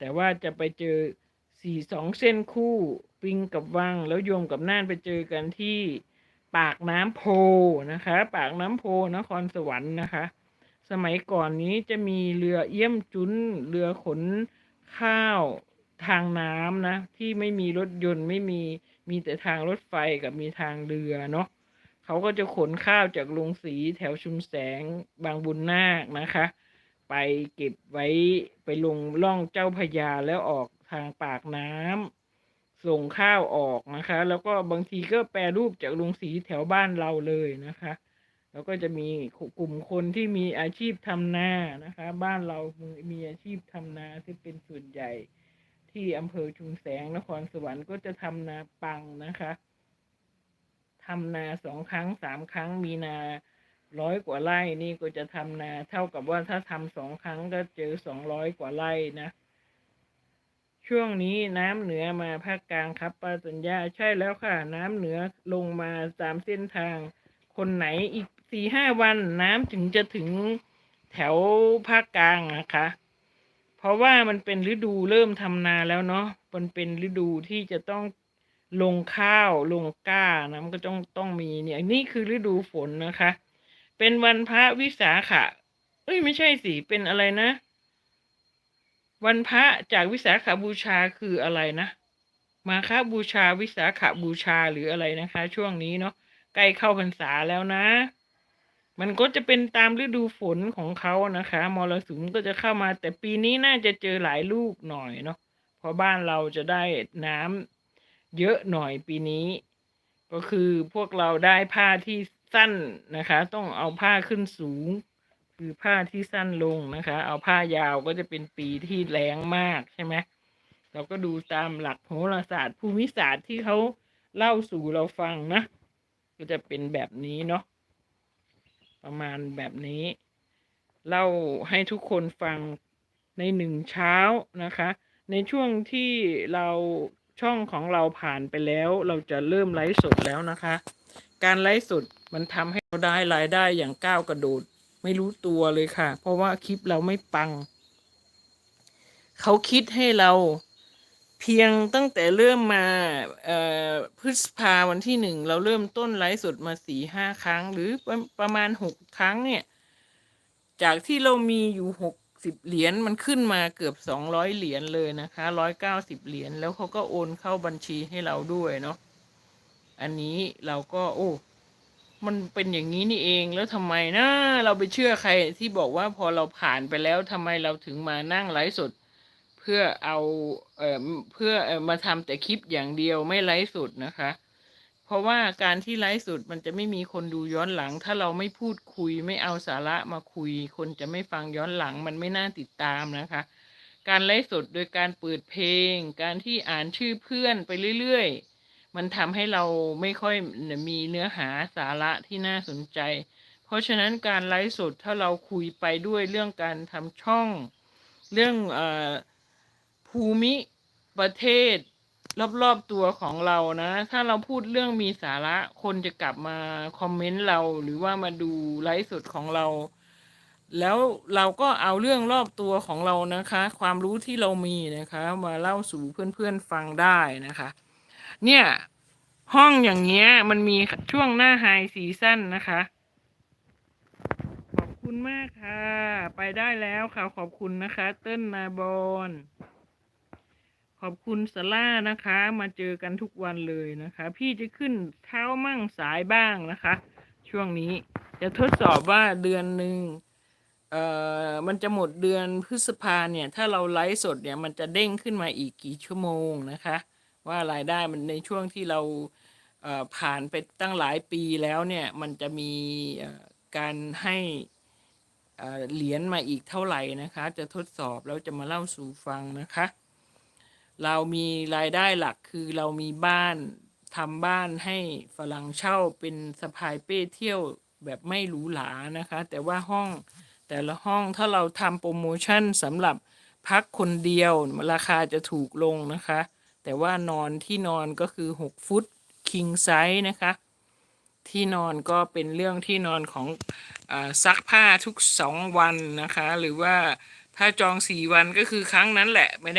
แต่ว่าจะไปเจอสี่สองเส้นคู่ปิงกับวัง แล้วโยมกับน่านไปเจอกันที่ปากน้ำโพนะคะ ปากน้ำโพนครสวรรค์นะคะ สมัยก่อนนี้จะมีเรือเอี้ยมจุนเรือขนข้าวทางน้ำนะ ที่ไม่มีรถยนต์ไม่มีมีแต่ทางรถไฟกับมีทางเรือเนาะเขาก็จะขนข้าวจากลงสีแถวชุมแสงบางบุญนาคนะคะ ไปเก็บไว้ไปลงล่องเจ้าพระยาแล้วออกทางปากน้ำส่งข้าวออกนะคะ แล้วก็บางทีก็แปรรูปจากลงสีแถวบ้านเราเลยนะคะ แล้วก็จะมีกลุ่มคนที่มีอาชีพทำนานะคะ บ้านเรามีอาชีพทำนาที่เป็นส่วนใหญ่ที่อำเภอชุมแสงนครสวรรค์ก็จะทำนาปังนะคะทำนาสองครั้งสามครั้งมีนา ร้อยกว่าไร่นี่ก็จะทำนา เท่ากับว่าถ้าทำสองครั้งก็เจอสองร้อยกว่าไร่นะ ช่วงนี้น้ำเหนือมาภาคกลางครับป้าสัญญาใช่แล้วค่ะ น้ำเหนือลงมาตามเส้นทาง คนไหนอีกสี่ห้าวันน้ำถึงจะถึงแถวภาคกลางนะคะ เพราะว่ามันเป็นฤดูเริ่มทำนาแล้วเนาะมันเป็นฤดูที่จะต้องลงข้าวลงก้านะมันก็ต้องต้องมีเนี่ยนี่คือฤดูฝนนะคะ เป็นวันพระวิสาขะ เอ้ยไม่ใช่สิเป็นอะไรนะ วันพระจากวิสาขาบูชาคืออะไรนะ มาฆบูชาวิสาขาบูชาหรืออะไรนะคะ ช่วงนี้เนาะใกล้เข้าพรรษาแล้วนะ มันก็จะเป็นตามฤดูฝนของเขานะคะมรสุมก็จะเข้ามา แต่ปีนี้น่าจะเจอหลายลูกหน่อยเนาะเพราะบ้านเราจะได้น้ำเยอะหน่อยปีนี้ ก็คือพวกเราได้ผ้าที่ สั้นนะคะ ต้องเอาผ้าขึ้นสูง คือผ้าที่สั้นลงนะคะ เอาผ้ายาวก็จะเป็นปีที่แรงมากใช่ไหมเราก็ดูตามหลักโหราศาสตร์ภูมิศาสตร์ที่เขาเล่าสู่เราฟังนะ ก็จะเป็นแบบนี้เนาะประมาณแบบนี้ เล่าให้ทุกคนฟังในหนึ่งเช้านะคะ ในช่วงที่เราช่องของเราผ่านไปแล้ว เราจะเริ่มไลฟ์สดแล้วนะคะ การไลฟ์สดมันทำให้เราได้รายได้อย่างก้าวกระโดด ไม่รู้ตัวเลยค่ะ เพราะว่าคลิปเราไม่ปัง เขาคิดให้เราเพียงตั้งแต่เริ่มมาพฤษภาวันที่หนึ่งเราเริ่มต้นไลฟ์สดมาสี่ห้าครั้ง หรือประประมาณหกครั้งเนี่ย จากที่เรามีอยู่หกสิบเหรียญมันขึ้นมาเกือบสองร้อยเหรียญเลยนะคะร้อยเก้าสิบเหรียญแล้วเขาก็โอนเข้าบัญชีให้เราด้วยเนาะ อันนี้เราก็โอ้ มันเป็นอย่างนี้นี่เองแล้วทำไมนะ เราไปเชื่อใครที่บอกว่าพอเราผ่านไปแล้วทำไมเราถึงมานั่งไลฟ์สด เพื่อเอาเอ่อเพื่อเอ่อมาทำแต่คลิปอย่างเดียวไม่ไลฟ์สดนะคะ เพราะว่าการที่ไลฟ์สดมันจะไม่มีคนดูย้อนหลัง ถ้าเราไม่พูดคุยไม่เอาสาระมาคุย คนจะไม่ฟังย้อนหลัง มันไม่น่าติดตามนะคะการไลฟ์สดโดยการเปิดเพลง การที่อ่านชื่อเพื่อนไปเรื่อย ๆ มันทำให้เราไม่ค่อยมีเนื้อหาสาระที่น่าสนใจ เพราะฉะนั้นการไลฟ์สดถ้าเราคุยไปด้วยเรื่องการทำช่อง เรื่องอภูมิประเทศ รอบๆตัวของเรานะ ถ้าเราพูดเรื่องมีสาระคนจะกลับมาคอมเมนต์เราหรือว่ามาดูไลฟ์สดของเรา แล้วเราก็เอาเรื่องรอบตัวของเรานะคะ ความรู้ที่เรามีนะคะ มาเล่าสู่เพื่อนๆฟังได้นะคะ เนี่ย ห้องอย่างเงี้ย มันมีช่วงหน้าไฮซีซั่นนะคะ ขอบคุณมากค่ะ ไปได้แล้วค่ะ ขอบคุณนะคะ เติ้ลนาบอนขอบคุณสล่านะคะ มาเจอกันทุกวันเลยนะคะ พี่จะขึ้นเช้ามั่งสายบ้างนะคะ ช่วงนี้จะทดสอบว่าเดือนหนึ่งเอ่อมันจะหมดเดือนพฤษภาเนี่ย ถ้าเราไลฟ์สดเนี่ย มันจะเด้งขึ้นมาอีกกี่ชั่วโมงนะคะ ว่ารายได้มันในช่วงที่เราผ่านไปตั้งหลายปีแล้วเนี่ยมันจะมีการให้เอ่อเหรียญมาอีกเท่าไหร่นะคะ จะทดสอบแล้วจะมาเล่าสู่ฟังนะคะ เรามีรายได้หลักคือเรามีบ้านทำบ้านให้ฝรั่งเช่าเป็นสะพายเป้เที่ยวแบบไม่หรูหรานะคะ แต่ว่าห้องแต่ละห้องถ้าเราทำโปรโมชั่นสำหรับพักคนเดียวราคาจะถูกลงนะคะ แต่ว่านอนที่นอนก็คือ 6 ฟุตคิงไซส์นะคะ ที่นอนก็เป็นเรื่องที่นอนของอซักผ้าทุกสองวันนะคะ หรือว่าถ้าจองสี่วันก็คือครั้งนั้นแหละไม่ได้